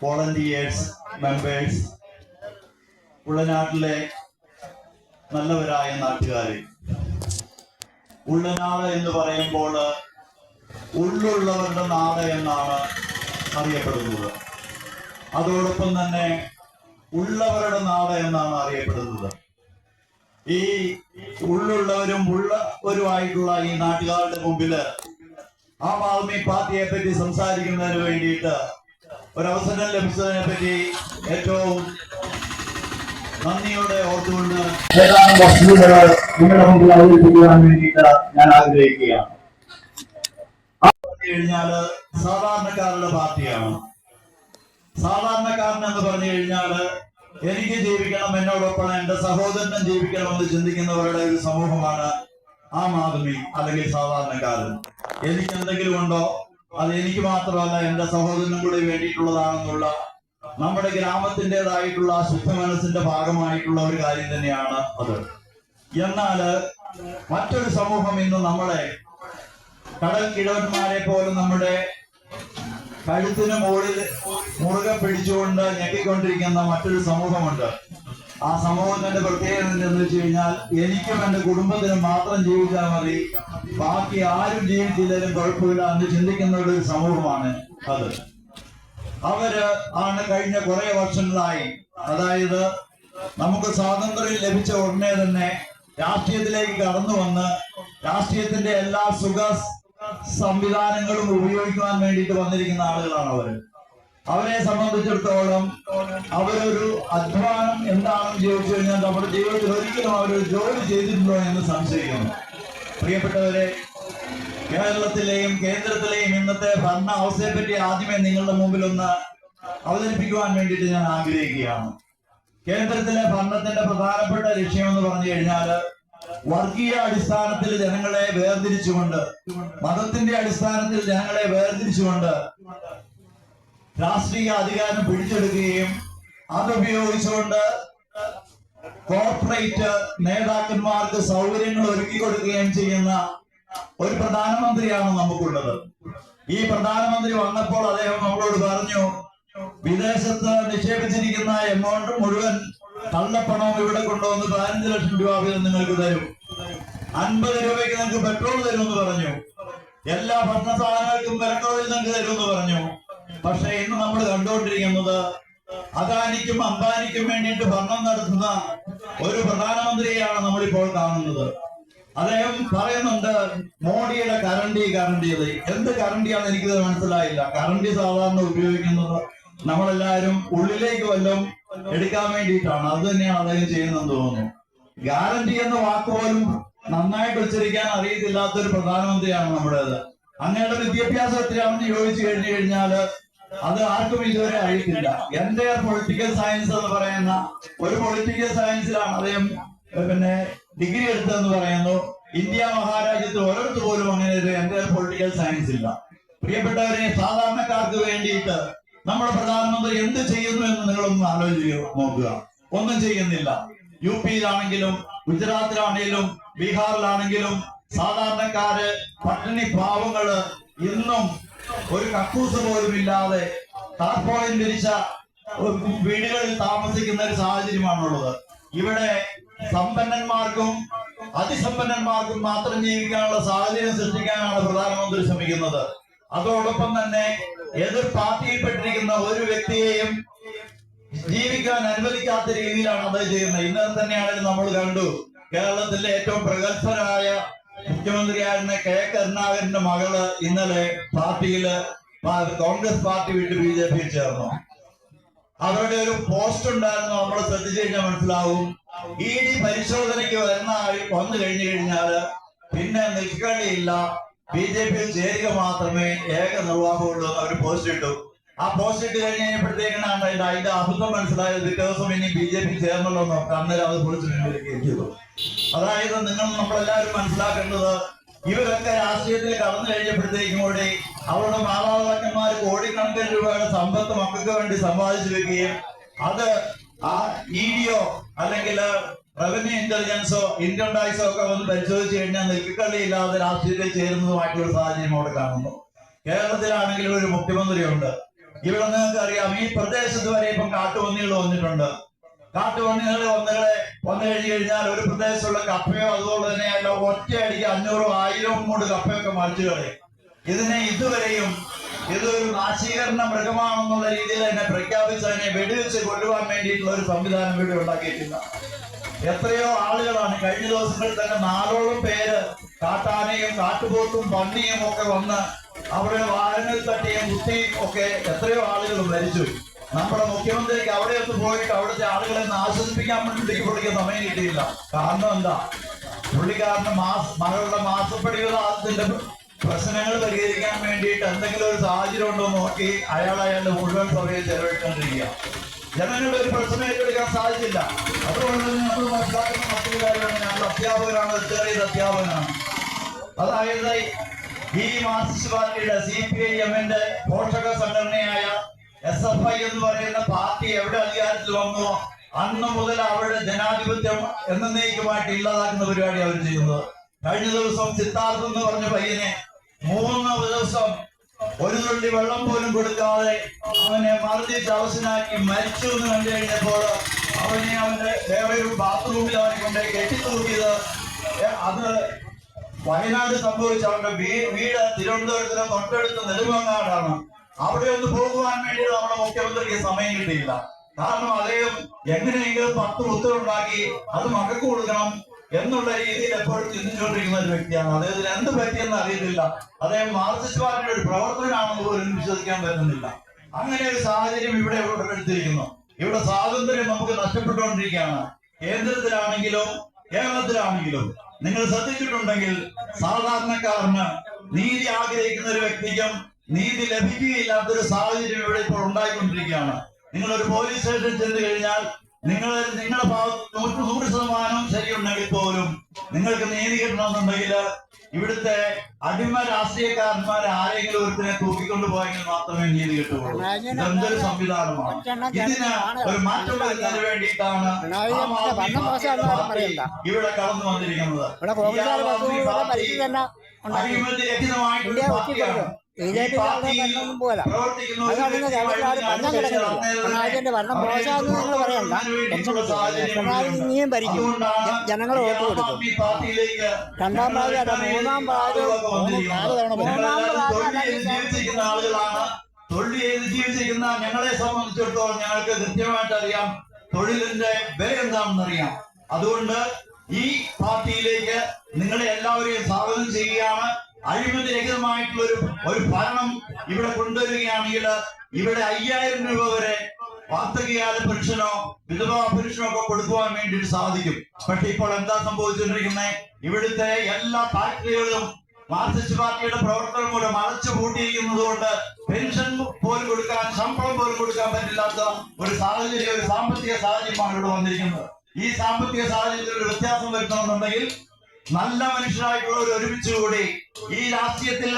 Volunteers members ഉള്ളനാട്ടിലെ നല്ലവരായ നാട്ടുകാരെ. ഉള്ളനാട് എന്ന് പറയുമ്പോൾ ഉള്ളുള്ളവരുടെ നാട് എന്നാണ് അറിയപ്പെടുന്നത്. അതോടൊപ്പം തന്നെ ഉള്ളവരുടെ നാട് എന്നാണ് അറിയപ്പെടുന്നത്. ഈ ഉള്ളുള്ളവരും ഉള്ളവരുമായിട്ടുള്ള ഈ നാട്ടുകാരുടെ മുമ്പിൽ ആം ആദ്മി പാർട്ടിയെ പറ്റി സംസാരിക്കുന്നതിന് വേണ്ടിയിട്ട് ഒരവസരം ലഭിച്ചതിനെ പറ്റി ഏറ്റവും നന്ദിയോടെ ഓർത്തുകൊണ്ട് ഏതാനും വസ്തുതകൾ നിങ്ങളുടെ മുമ്പിൽ അവതരിപ്പിക്കുവാൻ വേണ്ടിയിട്ട് ഞാൻ ആഗ്രഹിക്കുകയാണ്. കഴിഞ്ഞാൽ സാധാരണക്കാരുടെ പാർട്ടിയാണ്. സാധാരണക്കാരൻ എന്ന് പറഞ്ഞു കഴിഞ്ഞാൽ എനിക്ക് ജീവിക്കണം എന്നോടൊപ്പം എന്റെ സഹോദരനും ജീവിക്കണം എന്ന് ചിന്തിക്കുന്നവരുടെ ഒരു സമൂഹമാണ് ആം ആദ്മി അല്ലെങ്കിൽ സാധാരണക്കാരൻ. എനിക്ക് എന്തെങ്കിലും ഉണ്ടോ? അത് എനിക്ക് മാത്രമല്ല എന്റെ സഹോദരനും കൂടി വേണ്ടിയിട്ടുള്ളതാണെന്നുള്ള നമ്മുടെ ഗ്രാമത്തിന്റെതായിട്ടുള്ള ശുദ്ധ മനസ്സിന്റെ ഭാഗമായിട്ടുള്ള ഒരു കാര്യം തന്നെയാണ് അത്. എന്നാൽ മറ്റൊരു സമൂഹം ഇന്ന് നമ്മളെ കടൽ കിഴവന്മാരെ പോലും നമ്മുടെ കഴുത്തിന് മുകളിൽ മുറുകെ പിടിച്ചുകൊണ്ട് ഞെക്കിക്കൊണ്ടിരിക്കുന്ന മറ്റൊരു സമൂഹമുണ്ട്. ആ സമൂഹത്തിന്റെ പ്രത്യേകത എന്തെന്ന് വെച്ച് കഴിഞ്ഞാൽ എനിക്കും എന്റെ കുടുംബത്തിനും മാത്രം ജീവിച്ചാൽ മതി. ബാക്കി ആരും ജീവിച്ചില്ലെങ്കിലും കുഴപ്പമില്ല എന്ന് ചിന്തിക്കുന്ന ഒരു സമൂഹമാണ് അത്. അവർ ആണ് കഴിഞ്ഞ കുറെ വർഷങ്ങളായി. അതായത് നമുക്ക് സ്വാതന്ത്ര്യം ലഭിച്ച ഉടനെ തന്നെ രാഷ്ട്രീയത്തിലേക്ക് കടന്നു വന്ന് രാഷ്ട്രീയത്തിന്റെ എല്ലാ സുഖ സംവിധാനങ്ങളും ഉപയോഗിക്കുവാൻ വേണ്ടിയിട്ട് വന്നിരിക്കുന്ന ആളുകളാണ് അവർ. അവരെ സംബന്ധിച്ചിടത്തോളം അവരൊരു അധ്വാനം എന്താണെന്ന് ചോദിച്ചു കഴിഞ്ഞാൽ നമ്മുടെ ജീവിതത്തിൽ ഒരിക്കലും അവരൊരു ജോലി ചെയ്തിട്ടുണ്ടോ എന്ന് സംശയിക്കുന്നു. പ്രിയപ്പെട്ടവരെ കേരളത്തിലെയും കേന്ദ്രത്തിലെയും ഇന്നത്തെ ഭരണ അവസ്ഥയെ പറ്റി ആദ്യമേ നിങ്ങളുടെ മുമ്പിൽ ഒന്ന് അവതരിപ്പിക്കുവാൻ വേണ്ടിയിട്ട് ഞാൻ ആഗ്രഹിക്കുകയാണ്. കേന്ദ്രത്തിലെ ഭരണത്തിന്റെ പ്രധാനപ്പെട്ട ലക്ഷ്യം എന്ന് പറഞ്ഞു കഴിഞ്ഞാൽ വർഗീയ അടിസ്ഥാനത്തിൽ ജനങ്ങളെ വേർതിരിച്ചുകൊണ്ട് മതത്തിന്റെ അടിസ്ഥാനത്തിൽ ജനങ്ങളെ വേർതിരിച്ചുകൊണ്ട് രാഷ്ട്രീയ അധികാരം പിടിച്ചെടുക്കുകയും അതുപയോഗിച്ചുകൊണ്ട് കോർപ്പറേറ്റ് നേതാക്കന്മാർക്ക് സൗകര്യങ്ങൾ ഒരുക്കി കൊടുക്കുകയും ചെയ്യുന്ന ഒരു പ്രധാനമന്ത്രിയാണ് നമുക്കുള്ളത്. ഈ പ്രധാനമന്ത്രി വന്നപ്പോൾ അദ്ദേഹം നമ്മളോട് പറഞ്ഞു വിദേശത്ത് നിക്ഷേപിച്ചിരിക്കുന്ന എമൗണ്ട് മുഴുവൻ കള്ളപ്പണവും ഇവിടെ കൊണ്ടുവന്ന് പതിനഞ്ച് ലക്ഷം രൂപ വീതം നിങ്ങൾക്ക് തരും. അൻപത് രൂപയ്ക്ക് നിങ്ങൾക്ക് പെട്രോൾ തരുമെന്ന് പറഞ്ഞു. എല്ലാ ഭക്ഷണ സാധനങ്ങൾക്കും പെട്രോളിൽ നിങ്ങൾക്ക് തരുമെന്ന് പറഞ്ഞു. പക്ഷെ ഇന്ന് നമ്മൾ കണ്ടുകൊണ്ടിരിക്കുന്നത് അദാനിക്കും അംബാനിക്കും വേണ്ടിയിട്ട് ഭരണം നടത്തുന്ന ഒരു പ്രധാനമന്ത്രിയെയാണ് നമ്മളിപ്പോൾ കാണുന്നത്. അദ്ദേഹം പറയുന്നുണ്ട് മോഡിയുടെ കറണ്ടി കറണ്ടി എന്ത് കറണ്ടിയാണ് എനിക്കിത് മനസ്സിലായില്ല. കറണ്ടി സാധാരണ ഉപയോഗിക്കുന്നത് നമ്മളെല്ലാവരും ഉള്ളിലേക്ക് വല്ലതും എടുക്കാൻ വേണ്ടിയിട്ടാണ്. അത് തന്നെയാണ് അദ്ദേഹം ചെയ്യുന്നതെന്ന് തോന്നുന്നു. ഗ്യാരണ്ടി എന്ന വാക്ക് പോലും നന്നായിട്ട് ഉച്ചരിക്കാൻ അറിയത്തില്ലാത്ത ഒരു പ്രധാനമന്ത്രിയാണ് നമ്മുടേത്. അങ്ങയുടെ വിദ്യാഭ്യാസത്തിൽ അവൻ ചോദിച്ചു കഴിഞ്ഞു കഴിഞ്ഞാൽ അത് ആർക്കും ഇതുവരെ അറിയത്തില്ല. എന്റെ പൊളിറ്റിക്കൽ സയൻസ് എന്ന് പറയുന്ന ഒരു പൊളിറ്റിക്കൽ സയൻസിലാണ് അദ്ദേഹം പിന്നെ ഡിഗ്രി എടുത്തതെന്ന് പറയുന്നു. ഇന്ത്യ മഹാരാജ്യത്തിൽ ഒരിടത്ത് പോലും അങ്ങനെ ഒരു എന്റെ പൊളിറ്റിക്കൽ സയൻസ് ഇല്ല. പ്രിയപ്പെട്ടവരെ സാധാരണക്കാർക്ക് വേണ്ടിയിട്ട് നമ്മുടെ പ്രധാനമന്ത്രി എന്ത് ചെയ്യുന്നു എന്ന് നിങ്ങളൊന്ന് ആലോചിച്ച് നോക്കുക. ഒന്നും ചെയ്യുന്നില്ല. യു പിയിലാണെങ്കിലും ഗുജറാത്തിലാണെങ്കിലും ബീഹാറിലാണെങ്കിലും സാധാരണക്കാര് പട്ടിണി പാവങ്ങൾ ഇന്നും ഒരു കക്കൂസ് പോലും ഇല്ലാതെ ടാർപോളിൻ വിരിച്ച വീടുകളിൽ താമസിക്കുന്ന ഒരു സാഹചര്യമാണുള്ളത്. ഇവിടെ സമ്പന്നന്മാർക്കും അതിസമ്പന്നന്മാർക്കും മാത്രം ജീവിക്കാനുള്ള സാഹചര്യം സൃഷ്ടിക്കാനാണ് പ്രധാനമന്ത്രി ശ്രമിക്കുന്നത്. അതോടൊപ്പം തന്നെ എതിർ പാർട്ടിയിൽപ്പെട്ടിരിക്കുന്ന ഒരു വ്യക്തിയെയും ജീവിക്കാൻ അനുവദിക്കാത്ത രീതിയിലാണ് അത് ചെയ്യുന്നത്. ഇന്നലെ തന്നെയാണെങ്കിലും നമ്മൾ കണ്ടു കേരളത്തിലെ ഏറ്റവും പ്രഗത്ഭരായ മുഖ്യമന്ത്രിയായിരുന്ന കെ കരുണാകരന്റെ മകൾ ഇന്നലെ പാർട്ടിയിൽ കോൺഗ്രസ് പാർട്ടി വിട്ട് ബി ജെ പി ചേർന്നു. അവരുടെ ഒരു പോസ്റ്റ് ഉണ്ടായിരുന്നു നമ്മൾ ശ്രദ്ധിച്ചു കഴിഞ്ഞാൽ മനസ്സിലാവും. ഇ ഡി പരിശോധനയ്ക്ക് വരുന്ന വന്നു കഴിഞ്ഞു കഴിഞ്ഞാൽ പിന്നെ നിൽക്കേണ്ടിയില്ല. ബി ജെ പിയിൽ ചേരുക മാത്രമേ ഏക നിർവാഹമുള്ളൂ അവർ പോസ്റ്റ് ഇട്ടു. ആ പോസ്റ്റ് ഇട്ട് കഴിഞ്ഞ് കഴിഞ്ഞപ്പോഴത്തേക്കാണ് അതിന്റെ അതിന്റെ അബദ്ധം മനസ്സിലായത് ദിവസം ഇനി ബി ജെ പി ചേർന്നല്ലോ അന്നേരം അത് പൊളിച്ചു അതായത് നിങ്ങൾ നമ്മളെല്ലാവരും മനസ്സിലാക്കേണ്ടത് ഇവരൊക്കെ രാഷ്ട്രീയത്തിൽ കടന്നു കഴിഞ്ഞപ്പോഴത്തേക്കും കൂടി അവരുടെ മാതാപിതാക്കന്മാർ കോടിക്കണക്കിന് രൂപയുടെ സമ്പത്ത് മക്കൾക്ക് വേണ്ടി സമ്പാദിച്ചു വെക്കുകയും അത് ആ ഇ ഡിയോ അല്ലെങ്കിൽ റവന്യൂ ഇന്റലിജൻസോ ഇൻകം ടാക്സോ ഒക്കെ വന്ന് പരിശോധിച്ചു കഴിഞ്ഞാൽ നെൽക്കള്ളിയില്ലാതെ രാഷ്ട്രീയത്തിൽ ചേരുന്നതുമായിട്ടുള്ള സാഹചര്യം അവിടെ കാണുന്നു. കേരളത്തിലാണെങ്കിലും ഒരു മുഖ്യമന്ത്രിയുണ്ട്. ഇവിടെ നിങ്ങൾക്ക് അറിയാം ഈ പ്രദേശത്ത് വരെ ഇപ്പം കാട്ടുപന്നികൾ വന്നിട്ടുണ്ട്. കാട്ടുപന്നികൾ വന്നുകളെ വന്നു കഴിഞ്ഞു കഴിഞ്ഞാൽ ഒരു പ്രദേശത്തുള്ള കപ്പയോ അതുപോലെ തന്നെ അല്ല ഒറ്റയടിക്ക് അഞ്ഞൂറോ ആയിരവും കൊണ്ട് കപ്പയൊക്കെ മറിച്ചു കളയും. ഇതിനെ ഇതുവരെയും ഇതൊരു നാശീകരണ മൃഗമാണെന്നുള്ള രീതിയിൽ അതിനെ വെടിവെച്ച് കൊല്ലുവാൻ വേണ്ടിയിട്ടുള്ള ഒരു സംവിധാനം ഇവിടെ ഉണ്ടാക്കിയിട്ടില്ല. എത്രയോ ആളുകളാണ് കഴിഞ്ഞ ദിവസങ്ങളിൽ തന്നെ നാലോളം പേര് കാട്ടാനയും കാട്ടുപോത്തും പന്നിയും ഒക്കെ വന്ന് അവിടെ വാഹനങ്ങൾ തട്ടിയും കുത്തിയും ഒക്കെ എത്രയോ ആളുകൾ മരിച്ചു. നമ്മുടെ മുഖ്യമന്ത്രിക്ക് അവിടെ ഒന്ന് പോയിട്ട് അവിടുത്തെ ആളുകളെ ആശ്വസിപ്പിക്കാൻ വേണ്ടി പുള്ളിക്ക് സമയം കിട്ടിയില്ല. കാരണം എന്താ? പുള്ളിക്കാരന് മാസ മകളുടെ മാസപ്പടികളാത്തിന്റെ പ്രശ്നങ്ങൾ പരിഹരിക്കാൻ വേണ്ടിയിട്ട് എന്തെങ്കിലും ഒരു സാഹചര്യം ഉണ്ടോ നോക്കി അയാൾ അയാളുടെ മുഴുവൻ സമയം ചെലവിട്ടുകൊണ്ടിരിക്കുക ജനങ്ങളുടെ ഒരു പ്രശ്നം ഏറ്റെടുക്കാൻ സാധിച്ചില്ല. അതുകൊണ്ട് തന്നെ നമ്മൾ മനസ്സിലാക്കുന്ന മറ്റൊരു കാര്യമാണ്. ഞങ്ങൾ അധ്യാപകരാണ് ചെറിയ അധ്യാപകനാണ്. അതായത് ഈ മാർക്സിസ്റ്റ് പാർട്ടിയുടെ സി പി ഐ എമ്മിന്റെ പോഷക സംഘടനയായ എസ് എഫ് ഐ എന്ന് പറയുന്ന പാർട്ടി എവിടെ അധികാരത്തിൽ വന്നോ അന്ന് മുതൽ അവരുടെ ജനാധിപത്യം എന്നേക്കുമായിട്ട് ഇല്ലാതാക്കുന്ന പരിപാടി അവർ ചെയ്യുന്നത്. കഴിഞ്ഞ ദിവസം സിദ്ധാർത്ഥ് എന്ന് പറഞ്ഞ പയ്യനെ മൂന്ന് ദിവസം ഒരു തുള്ളി വെള്ളം പോലും കൊടുക്കാതെ അവനെ മറിച്ച് അവസനാക്കി മരിച്ചു എന്ന് കണ്ടു കഴിഞ്ഞപ്പോൾ അവനെ അവന്റെ വേറെ ബാത്റൂമിൽ അവനെ കൊണ്ടുപോയി കെട്ടിത്തൂക്കിയത്. അത് വയനാട് സംഭവിച്ച അവന്റെ വീട് തിരുവനന്തപുരത്തിന് തൊട്ടടുത്ത് നെടുമങ്ങാടാണ്. അവിടെ ഒന്ന് പോകുവാൻ വേണ്ടി നമ്മുടെ മുഖ്യമന്ത്രിക്ക് സമയം കിട്ടിയില്ല. കാരണം അദ്ദേഹം എങ്ങനെയെങ്കിലും പത്ത് ഉത്തരവുണ്ടാക്കി അത് മകൾക്ക് കൊടുക്കണം എന്നുള്ള രീതിയിൽ എപ്പോഴും ചിന്തിച്ചുകൊണ്ടിരിക്കുന്ന ഒരു വ്യക്തിയാണ്. അദ്ദേഹത്തിന് എന്ത് പറ്റിയെന്ന് അറിയത്തില്ല. അദ്ദേഹം മാർക്സിസ്റ്റ് പാർട്ടിയുടെ ഒരു പ്രവർത്തകനാണെന്ന് പോലും വിശ്വസിക്കാൻ പറ്റുന്നില്ല. അങ്ങനെ ഒരു സാഹചര്യം ഇവിടെ ഉടലെടുത്തിരിക്കുന്നു. ഇവിടെ സ്വാതന്ത്ര്യം നമുക്ക് നഷ്ടപ്പെട്ടുകൊണ്ടിരിക്കുകയാണ്. കേന്ദ്രത്തിലാണെങ്കിലും കേരളത്തിലാണെങ്കിലും നിങ്ങൾ ശ്രദ്ധിച്ചിട്ടുണ്ടെങ്കിൽ സാധാരണക്കാരന് നീതി ആഗ്രഹിക്കുന്ന ഒരു വ്യക്തിക്കും നീതി ലഭിക്കുകയില്ലാത്തൊരു സാഹചര്യം ഇവിടെ ഇപ്പോൾ ഉണ്ടായിക്കൊണ്ടിരിക്കുകയാണ്. നിങ്ങൾ ഒരു പോലീസ് സ്റ്റേഷനിൽ ചെന്ന് കഴിഞ്ഞാൽ നിങ്ങൾ നിങ്ങളുടെ ഭാഗത്ത് നൂറ് നൂറ് ശതമാനം ശരിയുണ്ടെങ്കിൽ പോലും നിങ്ങൾക്ക് നീതി കിട്ടണമെന്നുണ്ടെങ്കിൽ ഇവിടുത്തെ അടിമ രാഷ്ട്രീയക്കാരന്മാർ ആരെങ്കിലും ഒരുത്തിനെ തൂക്കിക്കൊണ്ടു പോയെങ്കിൽ മാത്രമേ നീതി കിട്ടുകയുള്ളൂ. ഇതെന്തൊരു സംവിധാനമാണ്. ഇതിന് ഒരു മാറ്റം വരുന്നതിന് വേണ്ടിയിട്ടാണ് ഇവിടെ കടന്നു വന്നിരിക്കുന്നത്. ഇന്ത്യ പാർട്ടിയാണ്. ബി ജെ ഈ പി പാർട്ടിയിൽ ഭരണമൊന്നും പോരാ പ്രവർത്തിക്കുന്ന ഒരു അതാണ് വ്യക്തി കേരളത്തിൽ ആരും ഭരണം കിടക്കുന്നില്ല പിണറായിന്റെ ഭരണം മോശമാണെന്ന് നിങ്ങൾ പറയണ്ട. പിണറായി ഇനിയും ഭരിക്കും. ജനങ്ങൾ വോട്ട് കൊടുക്കും. രണ്ടാം പ്രാവശ്യം മൂന്നാം പ്രാവശ്യം. മൂന്നാം പ്രാവശ്യം തൊഴിൽ ചെയ്ത് ജീവിച്ചിരിക്കുന്ന ആളുകളാണ്. തൊഴിൽ ചെയ്ത് ജീവിച്ചിരിക്കുന്ന ഞങ്ങളെ സംബന്ധിച്ചിടത്തോളം ഞങ്ങൾക്ക് കൃത്യമായിട്ട് അറിയാം തൊഴിലിന്റെ വില എന്താണെന്ന് അറിയാം അതുകൊണ്ട് ഈ പാർട്ടിയിലേക്ക് നിങ്ങളെ എല്ലാവരെയും സ്വാഗതം ചെയ്യുകയാണ്. അഴിമതി രഹിതമായിട്ടുള്ള ഒരു ഒരു ഭരണം ഇവിടെ കൊണ്ടുവരികയാണെങ്കിൽ ഇവിടെ അയ്യായിരം രൂപ വരെ വാർത്തകയാല പെൻഷനോ വിധവാ പെൻഷനോ ഒക്കെ കൊടുക്കുവാൻ വേണ്ടിയിട്ട് സാധിക്കും. പക്ഷെ ഇപ്പോൾ എന്താ സംഭവിച്ചുകൊണ്ടിരിക്കുന്നത്? ഇവിടുത്തെ എല്ലാ ഫാക്ടറികളും മാർക്സിസ്റ്റ് പാർട്ടിയുടെ പ്രവർത്തനം മൂലം അടച്ചു പൂട്ടിയിരിക്കുന്നത് കൊണ്ട് പെൻഷൻ പോലും കൊടുക്കാൻ ശമ്പളം പോലും കൊടുക്കാൻ പറ്റില്ലാത്ത ഒരു സാഹചര്യം ഒരു സാമ്പത്തിക സാഹചര്യമാണ് ഇവിടെ വന്നിരിക്കുന്നത്. ഈ സാമ്പത്തിക സാഹചര്യത്തിൽ ഒരു വ്യത്യാസം വരുത്തണമെന്നുണ്ടെങ്കിൽ നല്ല മനുഷ്യരായിട്ടുള്ളവർ ഒരുമിച്ച് കൂടി ഈ രാഷ്ട്രീയത്തിൽ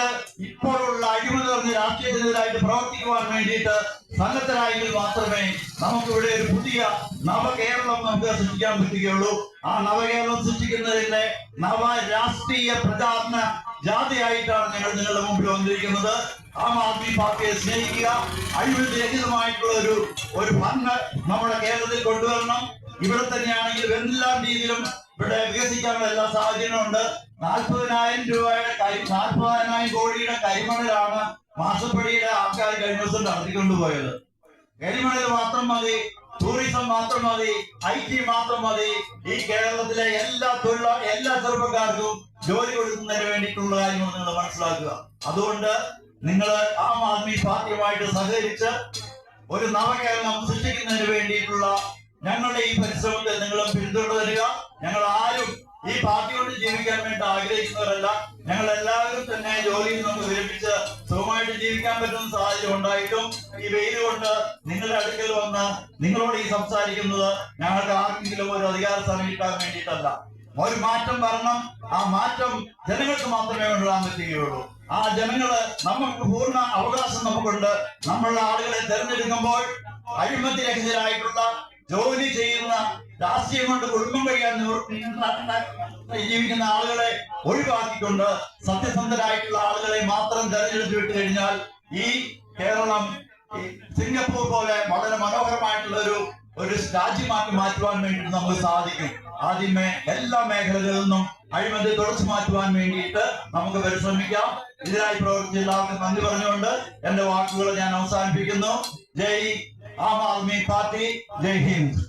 ഇപ്പോഴുള്ള അഴിമതി നിറഞ്ഞ രാഷ്ട്രീയത്തിനെതിരായിട്ട് പ്രവർത്തിക്കുവാൻ വേണ്ടിയിട്ട് സന്നദ്ധരായെങ്കിൽ മാത്രമേ നമുക്ക് ഇവിടെ ഒരു പുതിയ നവകേരളം നമുക്ക് സൃഷ്ടിക്കാൻ പറ്റുകയുള്ളൂ. ആ നവകേരളം സൃഷ്ടിക്കുന്നതിന്റെ നവ രാഷ്ട്രീയ പ്രചാരണ ജാതിയായിട്ടാണ് ഞങ്ങൾ നിങ്ങളുടെ മുമ്പിൽ വന്നിരിക്കുന്നത്. ആം ആദ്മി പാർട്ടിയെ സ്നേഹിക്കുക. അഴിമതി രഹിതമായിട്ടുള്ള ഒരു ഒരു ഭരണം നമ്മുടെ കേരളത്തിൽ കൊണ്ടുവരണം. ഇവിടെ തന്നെയാണെങ്കിൽ എല്ലാ രീതിയിലും ഇവിടെ വികസിക്കാനുള്ള എല്ലാ സാഹചര്യവും ഉണ്ട്. നാൽപ്പതിനായിരം രൂപയുടെ കൈ നാൽപ്പതിനായിരം കോടിയുടെ കരിമണലാണ് മാസപ്പടിയുടെ ആൾക്കാർ കഴിഞ്ഞ ദിവസം നടത്തിക്കൊണ്ടുപോയത്. കരിമണൽ മാത്രം മതി ടൂറിസം മാത്രം മതി ഐ ടി മാത്രം മതി. ഈ കേരളത്തിലെ എല്ലാ തൊഴിലാ എല്ലാ ചെറുപ്പക്കാർക്കും ജോലി കൊടുക്കുന്നതിന് വേണ്ടിയിട്ടുള്ള കാര്യങ്ങൾ നിങ്ങൾ മനസ്സിലാക്കുക. അതുകൊണ്ട് നിങ്ങൾ ആം ആദ്മി പാർട്ടിയുമായിട്ട് സഹകരിച്ച് ഒരു നവകേരളം സൃഷ്ടിക്കുന്നതിന് വേണ്ടിയിട്ടുള്ള ഞങ്ങളുടെ ഈ പരിശ്രമത്തെ നിങ്ങളും പിന്തുടരുക ഞങ്ങൾ ആരും ഈ പാർട്ടി കൊണ്ട് ജീവിക്കാൻ വേണ്ടി ആഗ്രഹിക്കുന്നവരല്ല. ഞങ്ങൾ എല്ലാവരും തന്നെ ജോലിയിൽ നിന്ന് വിരമിച്ച് സുഖമായിട്ട് ജീവിക്കാൻ പറ്റുന്ന സാഹചര്യം ഉണ്ടായിട്ടും ഈ വെയിൽ കൊണ്ട് നിങ്ങളുടെ അടുക്കൽ വന്ന് നിങ്ങളോട് ഈ സംസാരിക്കുന്നത് ഞങ്ങൾക്ക് ആർക്കെങ്കിലും ഒരു അധികാര കിട്ടാൻ വേണ്ടിയിട്ടല്ല. ഒരു മാറ്റം വരണം. ആ മാറ്റം ജനങ്ങൾക്ക് മാത്രമേ ഉണ്ടാകാൻ പറ്റുകയുള്ളൂ. ആ ജനങ്ങൾ നമുക്ക് പൂർണ അവകാശം നമുക്കുണ്ട്. നമ്മളുടെ ആളുകളെ തെരഞ്ഞെടുക്കുമ്പോൾ അഴിമതി രഹിതരായിട്ടുള്ള ജോലി ചെയ്യുന്ന രാഷ്ട്രീയം കൊണ്ട് കുടുംബം കഴിയാൻ ജീവിക്കുന്ന ആളുകളെ ഒഴിവാക്കിക്കൊണ്ട് സത്യസന്ധരായിട്ടുള്ള ആളുകളെ മാത്രം തെരഞ്ഞെടുത്ത് വിട്ട് കഴിഞ്ഞാൽ ഈ കേരളം സിംഗപ്പൂർ പോലെ വളരെ മനോഹരമായിട്ടുള്ള ഒരു ഒരു രാജ്യമാക്കി മാറ്റുവാൻ വേണ്ടി നമുക്ക് സാധിക്കും. ആദ്യമേ എല്ലാ മേഖലകളിൽ നിന്നും അഴിമതി തുടച്ചു മാറ്റുവാൻ വേണ്ടിയിട്ട് നമുക്ക് പരിശ്രമിക്കാം. ഇതിനായി പ്രവർത്തിച്ച എല്ലാവർക്കും നന്ദി പറഞ്ഞുകൊണ്ട് എന്റെ വാക്കുകൾ ഞാൻ അവസാനിപ്പിക്കുന്നു. ജയ് ആം ആദ്മി പാർട്ടി ജയ് ഹിന്ദ്